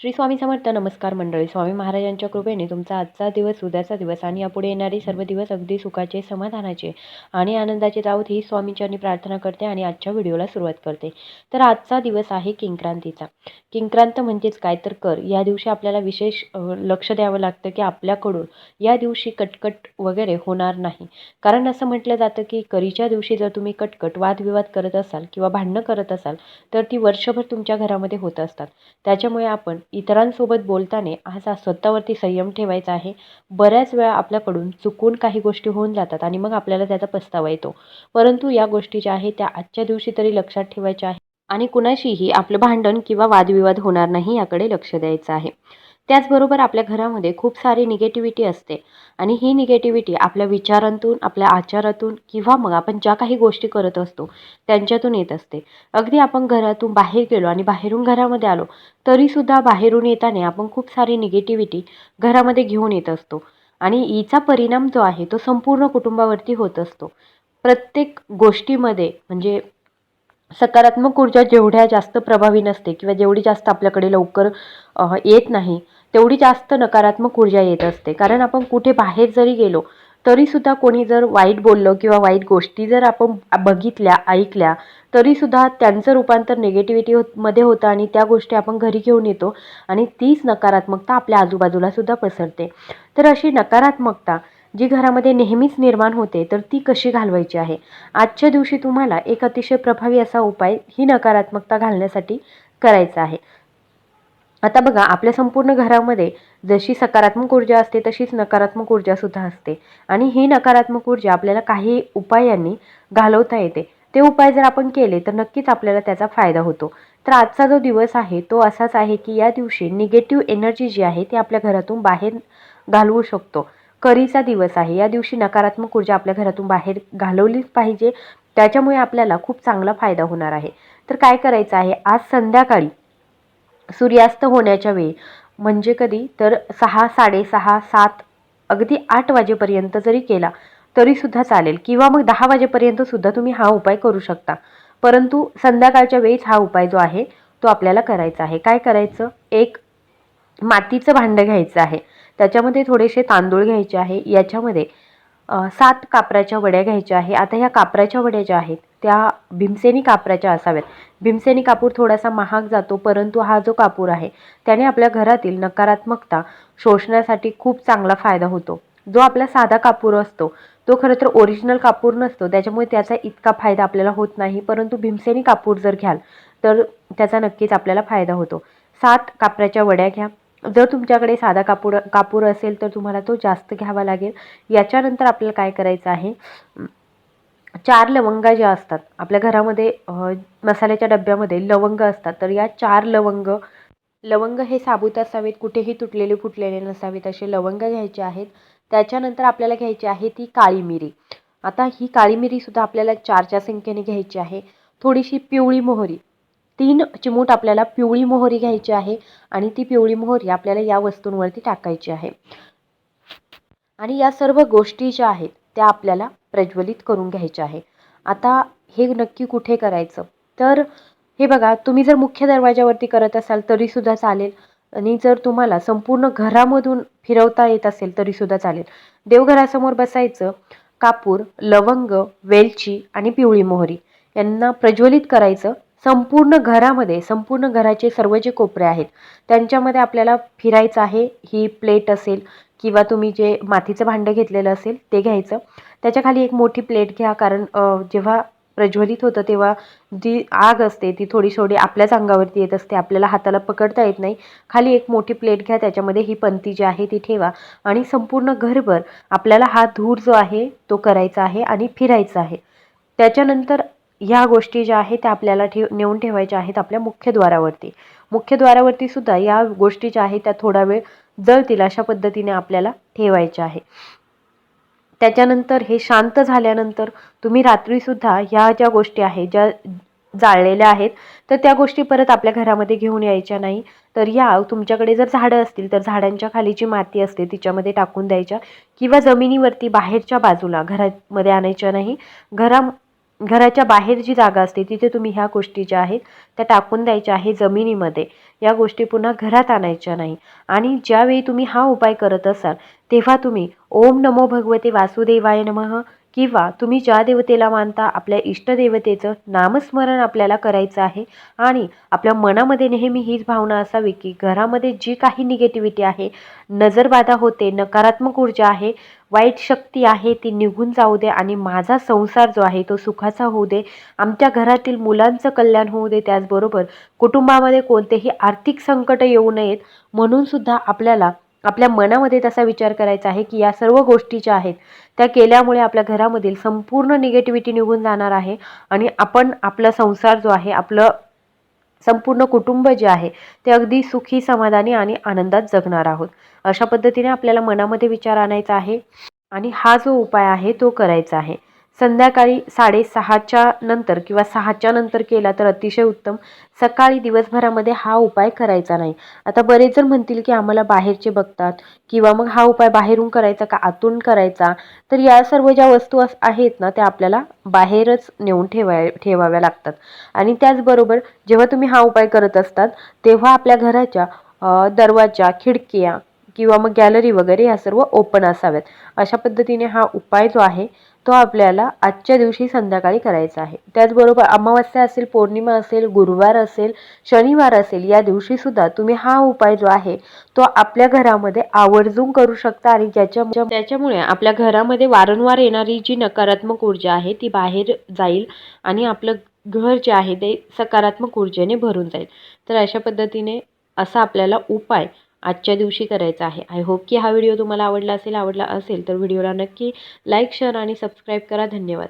श्री स्वामी समर्थ नमस्कार मंडळी. स्वामी महाराजांच्या कृपेने तुमचा आजचा दिवस उद्याचा दिवस आणि यापुढे येणारे सर्व दिवस अगदी सुखाचे समाधानाचे आणि आनंदाचे जाऊत ही स्वामींच्यांनी प्रार्थना करते आणि आजच्या व्हिडिओला सुरुवात करते. तर आजचा दिवस आहे किंक्रांतीचा. किंक्रांत म्हणजेच काय तर कर. या दिवशी आपल्याला विशेष लक्ष द्यावं लागतं की आपल्याकडून या दिवशी कटकट वगैरे होणार नाही. कारण असं म्हटलं जातं की करीच्या दिवशी जर तुम्ही कटकट वादविवाद करत असाल किंवा भांडणं करत असाल तर ती वर्षभर तुमच्या घरामध्ये होत असतात. त्याच्यामुळे आपण इतरांसोबत बोलताना असा स्वतःवरती संयम ठेवायचा आहे. बऱ्याच वेळा आपल्याकडून चुकून काही गोष्टी होऊन जातात आणि मग आपल्याला त्याचा पस्तावा येतो. परंतु या गोष्टी ज्या आहेत त्या आजच्या दिवशी तरी लक्षात ठेवायच्या आहे आणि कुणाशीही आपलं भांडण किंवा वादविवाद होणार नाही याकडे लक्ष द्यायचं आहे. त्याचबरोबर आपल्या घरामध्ये खूप सारी निगेटिव्हिटी असते. आणि ही निगेटिव्हिटी आपल्या विचारांतून आपल्या आचारातून किंवा मग आपण ज्या काही गोष्टी करत असतो त्यांच्यातून येत असते. अगदी आपण घरातून बाहेर गेलो आणि बाहेरून घरामध्ये आलो तरीसुद्धा बाहेरून येताना आपण खूप सारी निगेटिव्हिटी घरामध्ये घेऊन येत असतो. आणि हिचा परिणाम जो आहे तो संपूर्ण कुटुंबावरती होत असतो. प्रत्येक गोष्टीमध्ये म्हणजे सकारात्मक ऊर्जा जेवढ्या जास्त प्रभावी नसते किंवा जेवढी जास्त आपल्याकडे लवकर येत नाही तेवढी जास्त नकारात्मक ऊर्जा येत असते. कारण आपण कुठे बाहेर जरी गेलो तरीसुद्धा कोणी जर वाईट बोललं किंवा वाईट गोष्टी जर आपण बघितल्या ऐकल्या तरीसुद्धा त्यांचं रूपांतर निगेटिव्हिटी होत मध्ये होतं आणि त्या गोष्टी आपण घरी घेऊन येतो आणि तीच नकारात्मकता आपल्या आजूबाजूलासुद्धा पसरते. तर अशी नकारात्मकता जी घरामध्ये नेहमीच निर्माण होते तर ती कशी घालवायची आहे? आजच्या दिवशी तुम्हाला एक अतिशय प्रभावी असा उपाय ही नकारात्मकता घालण्यासाठी करायचा आहे. आता बघा आपल्या संपूर्ण घरामध्ये जशी सकारात्मक ऊर्जा असते तशीच नकारात्मक ऊर्जासुद्धा असते. आणि ही नकारात्मक ऊर्जा आपल्याला काही उपायांनी घालवता येते. ते उपाय जर आपण केले तर नक्कीच आपल्याला त्याचा फायदा होतो. तर आजचा जो दिवस आहे तो असाच आहे की या दिवशी निगेटिव्ह एनर्जी जी आहे ती आपल्या घरातून बाहेर घालवू शकतो. करीचा दिवस आहे. या दिवशी नकारात्मक ऊर्जा आपल्या घरातून बाहेर घालवलीच पाहिजे. त्याच्यामुळे आपल्याला खूप चांगला फायदा होणार आहे. तर काय करायचं आहे? आज संध्याकाळी सूर्यास्त होण्याच्या वेळी म्हणजे कधी? तर सहा साडेसहा सात अगदी आठ वाजेपर्यंत जरी केला तरीसुद्धा चालेल. किंवा मग दहा वाजेपर्यंत सुद्धा तुम्ही हा उपाय करू शकता. परंतु संध्याकाळच्या वेळीच हा उपाय जो आहे तो आपल्याला करायचा आहे. काय करायचं? एक मातीचं भांडं घ्यायचं आहे. त्याच्यामध्ये थोडेसे तांदूळ घ्यायचे आहे. याच्यामध्ये सात कापराच्या वड्या घ्यायच्या आहे. आता ह्या कापराच्या वड्या ज्या आहेत त्या भीमसेनी कापराच्या असाव्यात. भीमसेनी कापूर थोडासा महाग जातो परंतु हा जो कापूर आहे त्याने आपल्या घरातील नकारात्मकता शोषण्यासाठी खूप चांगला फायदा होतो. जो आपला साधा कापूर असतो तो खरं तर ओरिजिनल कापूर नसतो. त्याच्यामुळे त्याचा इतका फायदा आपल्याला होत नाही. परंतु भीमसेनी कापूर जर घ्याल तर त्याचा नक्कीच आपल्याला फायदा होतो. सात कापराच्या वड्या घ्या. जर तुमच्याकडे साधा कापूर कापूर असेल तर तुम्हाला तो जास्त घ्यावा लागेल. याच्यानंतर आपल्याला काय करायचं आहे? चार लवंगा ज्या असतात आपल्या घरामध्ये मसाल्याच्या डब्यामध्ये लवंग असतात. तर या चार लवंग लवंग हे साबूत असावेत कुठेही तुटलेले फुटलेले नसावेत असे लवंग घ्यायचे आहेत. त्याच्यानंतर आपल्याला घ्यायची आहे ती काळी मिरी. आता ही काळी मिरीसुद्धा आपल्याला चारच्या संख्येने घ्यायची आहे. थोडीशी पिवळी मोहरी. तीन चिमूट आपल्याला पिवळी मोहरी घ्यायची आहे आणि ती पिवळी मोहरी आपल्याला या वस्तूंवरती टाकायची आहे. आणि या सर्व गोष्टी ज्या आहेत त्या आपल्याला प्रज्वलित करून घ्यायच्या आहे. आता हे नक्की कुठे करायचं? तर हे बघा तुम्ही जर मुख्य दरवाजावरती करत असाल तरीसुद्धा चालेल. आणि जर तुम्हाला संपूर्ण घरामधून फिरवता येत असेल तरीसुद्धा चालेल. देवघरासमोर बसायचं कापूर लवंग वेलची आणि पिवळी मोहरी यांना प्रज्वलित करायचं. संपूर्ण घरामध्ये संपूर्ण घराचे सर्व जे कोपरे आहेत त्यांच्यामध्ये आपल्याला फिरायचं आहे ही प्लेट असेल किंवा तुम्ही जे मातीचं भांडं घेतलेलं असेल ते घ्यायचं. त्याच्याखाली एक मोठी प्लेट घ्या कारण जेव्हा प्रज्वलित होतं तेव्हा जी आग असते ती थोडी थोडी आपल्याच अंगावरती येत असते आपल्याला हाताला पकडता येत नाही. खाली एक मोठी प्लेट घ्या त्याच्यामध्ये ही पंती जी आहे ती ठेवा आणि संपूर्ण घरभर आपल्याला हा धूर जो आहे तो करायचा आहे आणि फिरायचा आहे. त्याच्यानंतर ह्या गोष्टी ज्या आहेत त्या आपल्याला ठेव नेऊन ठेवायच्या आहेत आपल्या मुख्यद्वारावरती मुख्यद्वारावरती सुद्धा या गोष्टी ज्या आहेत त्या थोडा वेळ जळतील अशा पद्धतीने आपल्याला ठेवायच्या आहे. त्याच्यानंतर हे शांत झाल्यानंतर तुम्ही रात्रीसुद्धा ह्या ज्या गोष्टी आहेत ज्या जाळलेल्या आहेत तर त्या गोष्टी परत आपल्या घरामध्ये घेऊन यायच्या नाही. तर या तुमच्याकडे जर झाडं असतील तर झाडांच्या खाली जी माती असते तिच्यामध्ये टाकून द्यायच्या किंवा जमिनीवरती बाहेरच्या बाजूला घरामध्ये आणायच्या नाही. घरा घराच्या बाहेर जी जागा असते तिथे तुम्ही ह्या गोष्टी ज्या आहेत त्या टाकून द्यायच्या आहे जमिनीमध्ये. या गोष्टी पुन्हा घरात आणायच्या नाही. आणि ज्यावेळी तुम्ही हा उपाय करत असाल तेव्हा तुम्ही ओम नमो भगवते वासुदेवाय नमः. किंवा तुम्ही ज्या देवतेला मानता आपल्या इष्टदेवतेचं नामस्मरण आपल्याला करायचं आहे. आणि आपल्या मनामध्ये नेहमी हीच भावना असावी की घरामध्ये जी काही निगेटिव्हिटी आहे नजरबाधा होते नकारात्मक ऊर्जा आहे वाईट शक्ती आहे ती निघून जाऊ दे आणि माझा संसार जो आहे तो सुखाचा होऊ दे. आमच्या घरातील मुलांचं कल्याण होऊ दे त्याचबरोबर कुटुंबामध्ये कोणतेही आर्थिक संकट येऊ नयेत. म्हणून सुद्धा आपल्याला आपल्या मनामध्ये तसा विचार करायचा आहे की या सर्व गोष्टी ज्या आहेत त्या केल्यामुळे आपल्या घरामधील संपूर्ण निगेटिव्हिटी निघून जाणार आहे आणि आपण आपला संसार जो आहे आपलं संपूर्ण कुटुंब जे आहे ते अगदी सुखी समाधानी आणि आनंदात जगणार आहोत. अशा पद्धतीने आपल्याला मनामध्ये विचार आणायचा आहे आणि हा जो उपाय आहे तो करायचा आहे. संध्याकाळी साडेसहाच्या नंतर किंवा सहाच्या नंतर केला तर अतिशय उत्तम. सकाळी दिवसभरामध्ये हा उपाय करायचा नाही. आता बरेच जण म्हणतील की आम्हाला बाहेरचे बघतात किंवा मग हा उपाय बाहेरून करायचा का आतून करायचा? तर या सर्व ज्या वस्तू आहेत ना त्या आपल्याला बाहेरच नेऊन ठेवाय ठेवाव्या लागतात. आणि त्याचबरोबर जेव्हा तुम्ही हा उपाय करत असतात तेव्हा आपल्या घराच्या दरवाजा खिडक्या किंवा मग गॅलरी वगैरे या सर्व ओपन असाव्यात. अशा पद्धतीने हा उपाय जो आहे तो आपल्याला आजच्या दिवशी संध्याकाळी करायचा आहे. त्याचबरोबर अमावस्या असेल पौर्णिमा असेल गुरुवार असेल शनिवार असेल या दिवशी सुद्धा तुम्ही हा उपाय जो आहे तो आपल्या घरामध्ये आवर्जून करू शकता आणि ज्याच्या त्याच्यामुळे आपल्या घरामध्ये वारंवार येणारी जी नकारात्मक ऊर्जा आहे ती बाहेर जाईल आणि आपलं घर जे आहे ते सकारात्मक ऊर्जेने भरून जाईल. तर अशा पद्धतीने असा आपल्याला उपाय आजच्या दिवशी करायचा आहे. आय होप की हा व्हिडिओ तुम्हाला आवडला असेल आवडला असेल तर व्हिडिओला नक्की लाईक शेअर आणि सबस्क्राईब करा. धन्यवाद.